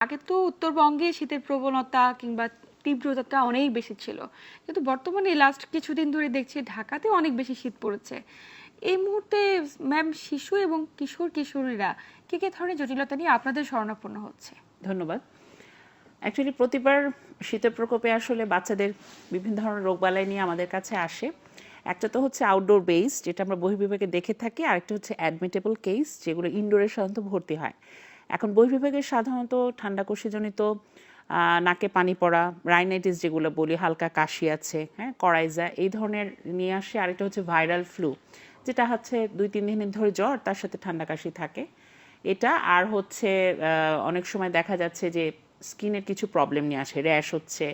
আগে তো উত্তরবঙ্গে শীতের প্রবণতা কিংবা তীব্রতাটা অনেক বেশি ছিল। কিন্তু বর্তমানে লাস্ট কিছুদিন ধরে দেখছি ঢাকাতে অনেক বেশি শীত পড়েছে। এই মুহূর্তে ম্যাম শিশু এবং কিশোর কিশোরীরা কি কি ধরনের জটিলতা নিয়ে আপনাদের শরণাপন্ন হচ্ছে? ধন্যবাদ। অ্যাকচুয়ালি প্রতিবার শীতের প্রকোপে আসলে বাচ্চাদের বিভিন্ন ধরনের রোগবালাই নিয়ে আমাদের কাছে আসে। একটা তো হচ্ছে আউটডোর বেস যেটা আমরা বহির্বিভাগে দেখে থাকি, আরেকটা হচ্ছে অ্যাডমিটেবল কেস যেগুলো ইনডোরে সাধারণত ভর্তি হয়। এখন বহির্বিভাগে সাধারণত ঠান্ডা কষিজনিত নাকে পানি পড়া রাইনাইটিস যেগুলো বলি, হালকা কাশি আছে হ্যাঁ করাইজা, এই ধরনের নিয়ে আসে। আরেকটা হচ্ছে ভাইরাল ফ্লু যেটা হচ্ছে দুই, তিন দিনের ধরে জ্বর, তার সাথে ঠান্ডা কাশি থাকে। এটা আর হচ্ছে অনেক সময় দেখা যাচ্ছে যে স্কিনের কিছু প্রবলেম নিয়ে আসে র্যাশ হচ্ছে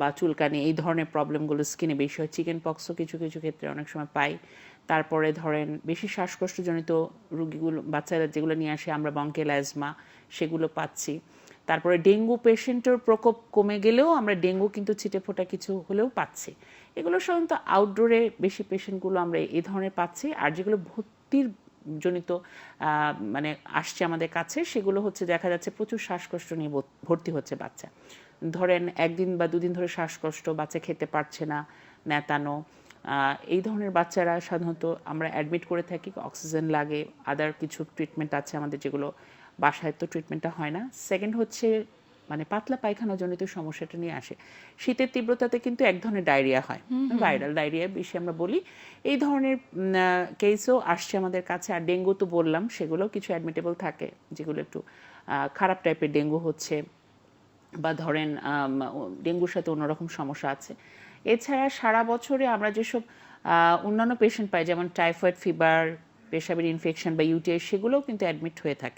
বা চুলকানি, এই ধরনের প্রবলেমগুলো স্কিনে বেশি হয়। চিকেন পক্সও কিছু কিছু ক্ষেত্রে অনেক সময় পাই। তারপরে ধরেন বেশি শ্বাসকষ্টজনিত রুগীগুলো, বাচ্চারা যেগুলো নিয়ে আসে, আমরা বঙ্কেল অ্যাজমা সেগুলো পাচ্ছি। তারপরে ডেঙ্গু পেশেন্টের প্রকোপ কমে গেলেও আমরা ডেঙ্গু কিন্তু ছিটে ফোটা কিছু হলেও পাচ্ছি। এগুলো সাধারণত আউটডোরে বেশি পেশেন্টগুলো আমরা এই ধরনের পাচ্ছি। আর যেগুলো ভর্তির জনিত মানে আসছে আমাদের কাছে, সেগুলো হচ্ছে দেখা যাচ্ছে প্রচুর শ্বাসকষ্ট নিয়ে ভর- ভর্তি হচ্ছে বাচ্চা। ধরেন একদিন বা দুদিন ধরে শ্বাসকষ্ট, বাচ্চা খেতে পারছে না, নেতানো এই ধরনের বাচ্চারা সাধারণত আমরা অ্যাডমিট করে থাকি অক্সিজেন লাগে আদার কিছু ট্রিটমেন্ট আছে আমাদের যেগুলো বাসায় তো ট্রিটমেন্টটা হয় না। সেকেন্ড হচ্ছে মানে পাতলা পায়খানা জনিত সমস্যাটা নিয়ে আসে। শীতের তীব্রতাতে কিন্তু এক ধরনের ডায়রিয়া হয় ভাইরাল ডায়রিয়া বেশি আমরা বলি। এই ধরনের কেসও আসছে আমাদের কাছে। আর ডেঙ্গু তো বললাম সেগুলো কিছু অ্যাডমিটেবল থাকে যেগুলো একটু খারাপ টাইপের ডেঙ্গু হচ্ছে বা ধরেন ডেঙ্গুর সাথে অন্যরকম সমস্যা আছে। এছাড়া সারা বছরে আমরা যেসব অন্যান্য পেশেন্ট পাই যেমন টাইফয়েড ফিভার পেশাবের ইনফেকশন বা ইউটিআই সেগুলোও কিন্তু অ্যাডমিট হয়ে থাকে।